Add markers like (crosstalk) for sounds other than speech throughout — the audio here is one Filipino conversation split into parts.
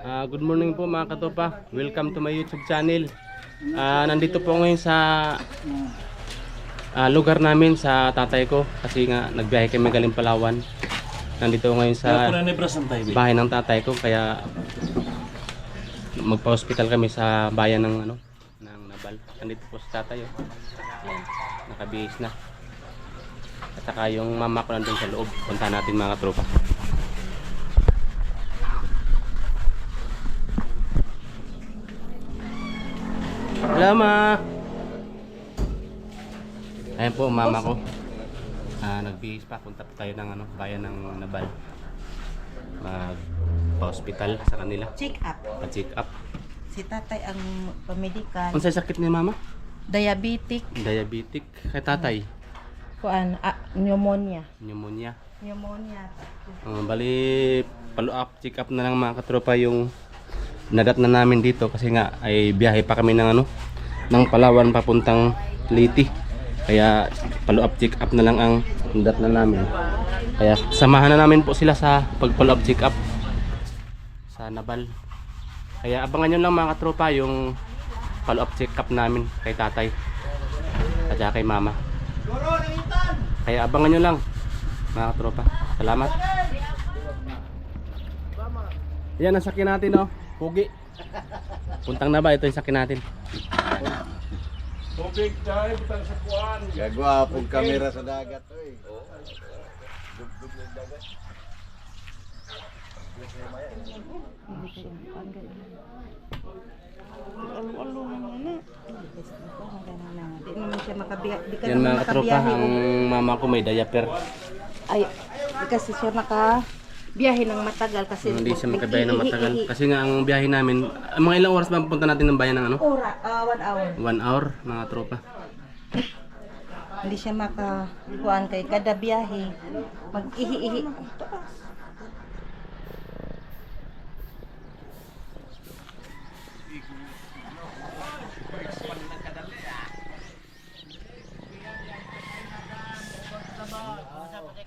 Ah, good morning po mga katopa. Welcome to my YouTube channel. Ah, nandito po ngayon sa ah, lugar namin sa tatay ko kasi nga nagbiyahe kami galing Palawan. Nandito ngayon sa bahay ng tatay ko kaya magpa-hospital kami sa bayan ng ano ng Nabal. Nandito po si tatay oh. Nakabihis na. At saka yung mama ko nandun sa loob. Punta natin mga tropa. Hello ma. Ayan po mama ko. Ah, nagbihis pa punta po tayo ng ano, bayan ng Nabal. Mag pa-hospital sa kanila. check up. Pa-check up. Si tatay ang pamedical. Ano sa sakit ni mama? Diabetic. Diabetic. Kay tatay. Kuan, ah, pneumonia. Pneumonia. Pneumonia. Uh, bali, follow up, check up na lang mga katropa yung nadat na namin dito kasi nga ay biyahe pa kami ng ano ng Palawan papuntang Liti. Kaya follow up check up na lang ang nadat na namin. Kaya samahan na namin po sila sa pag follow up check up sa Nabal. Kaya abangan nyo lang mga katropa yung follow up check up namin kay tatay at kay mama. Kaya abangan nyo lang mga katropa. Salamat. Yan ang sakin natin oh. Pugi. Puntang na ba ito yung sakin natin? Tubig tayo, butang sa kuwan. Gagawa pong kamera sa dagat. Oy. Makabiya. Di ka Yan mga katropa, ang mama ko may diaper. Ay, kasi siya maka biyahe ng matagal kasi Hindi siya makabiyahe ng matagal. Kasi nga ang biyahe namin, mga ilang oras ba pupunta natin ng bayan ng ano? Ora, ah, one hour. One hour mga tropa. Hindi siya maka kuan kay kada biyahe mag-ihi-ihi.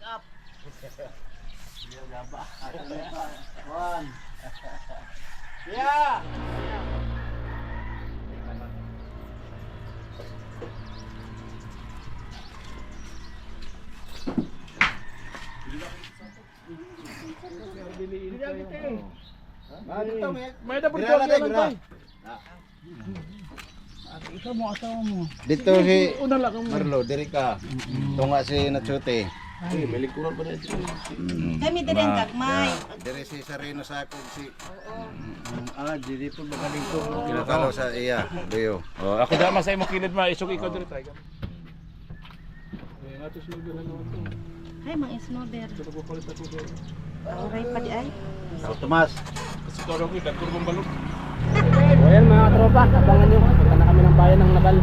Ah, dito may. May dapat Gira na tayo. Dito si lang. Marlo, diri ka. Tunga si Natsuti. Ay, may likuran pa rin. Kami din ang gagmay. Diri si Sarino sa akong si Ah, dili po magaling ko. Kinatalo sa iya. Leo. Oh, ako dama sa imong kilid ma, isog ikaw diri tayo. Eh, natos mo na ako. Hay mga snowber. Pero ko kulit ako diri. Auray pa di ay. Sa Tomas. Kasi toro ko dagko kong balok. Yan mga katropa, abangan nyo. Punta na kami ng bayan ng Nabal.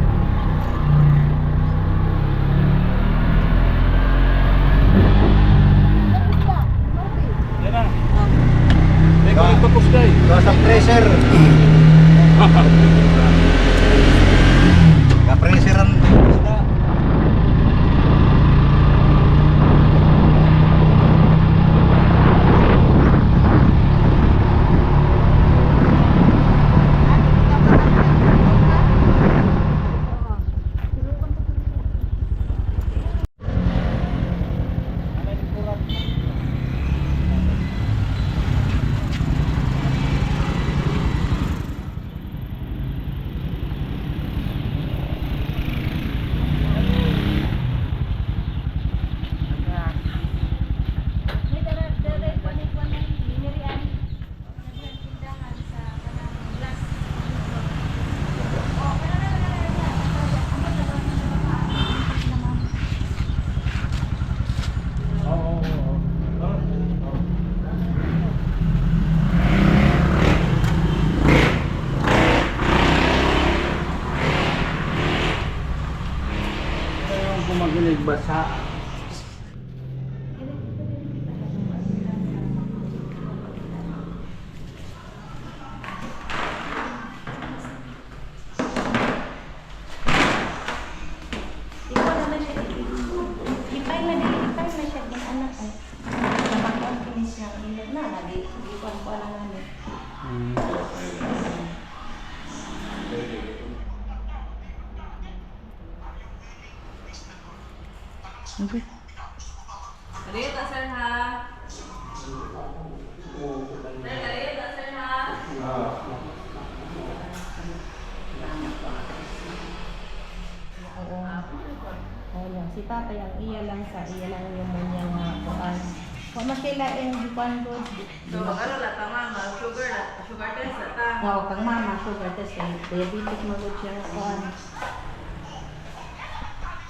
Dai ko ipapos dai. Gawa sa pressure. (laughs) Ka-pressure ang Okay. Dito, sir, ha? Dito, sir, ha? Oo. Oo lang. Si tatay ang iya lang sa iya lang yung manyang mga kuan. Kung makilain di kuan ko. So, ano la, tama, ma, sugar sugar test ta. Oo, kang mama sugar test diabetic magud siya kuan.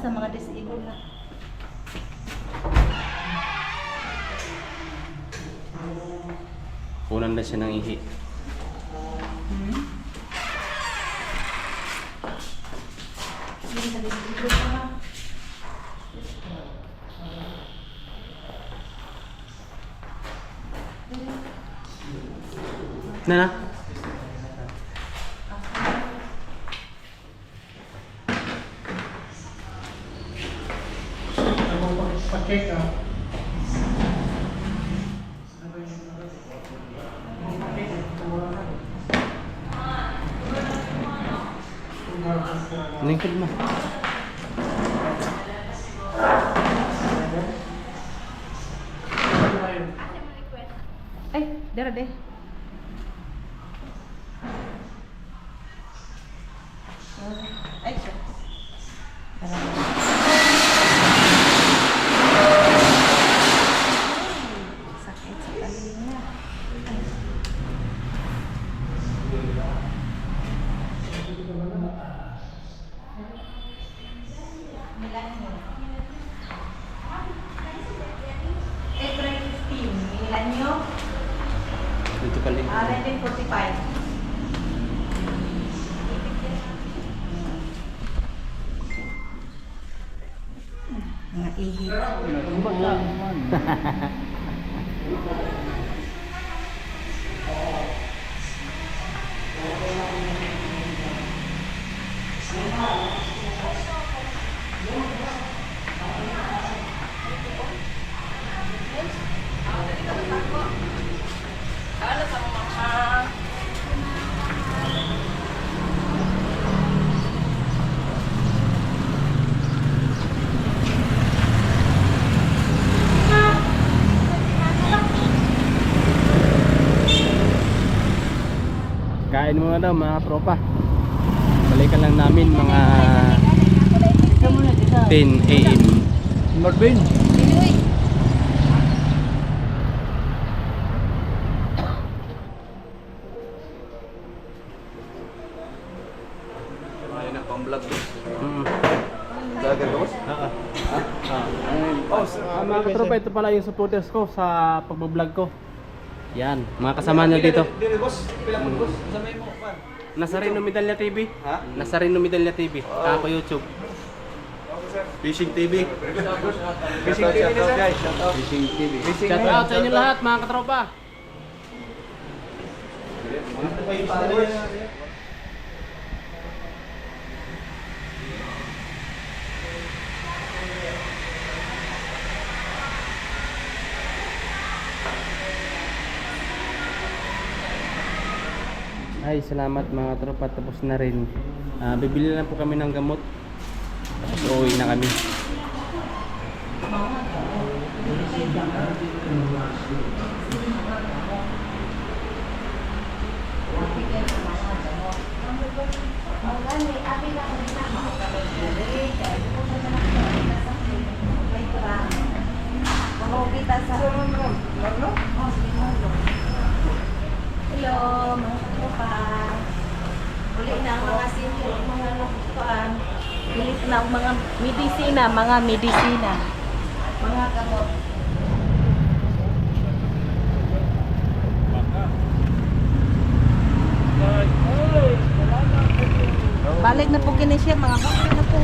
Asa mga disabled na. Kunan na siya ng ihi. Hindi sa Na na. Lingkod mo. Ay, dara de. Ay, siya. Sakit sa talinga. April 15, ilan nyo? Dito ka lingkod. Ah, 1945. Ihi. (laughs) Kain muna daw mga tropa. Balikan lang namin mga 10 a.m. Marvin. Vlog. Mm. Vlogger boss? Oo. Oh, ah, mga katropa, ito pala yung supporters ko sa pagbablog ko. Yan, mga kasama niya dito. Dili boss, pila mo boss? Samay mo pa. Nasarino Medalya TV. Ha? Nasarino Medalya TV. Kako YouTube. Fishing TV. Fishing TV na, sir. Fishing TV. Shout out sa inyo lahat mga katropa. Ay, salamat mga tropa. Tapos na rin. Ah, bibili na po kami ng gamot. Tapos uuwi na kami. kita na mga medisina, mga medisina. Mga gamot. Balik na po kini mga bakit na po.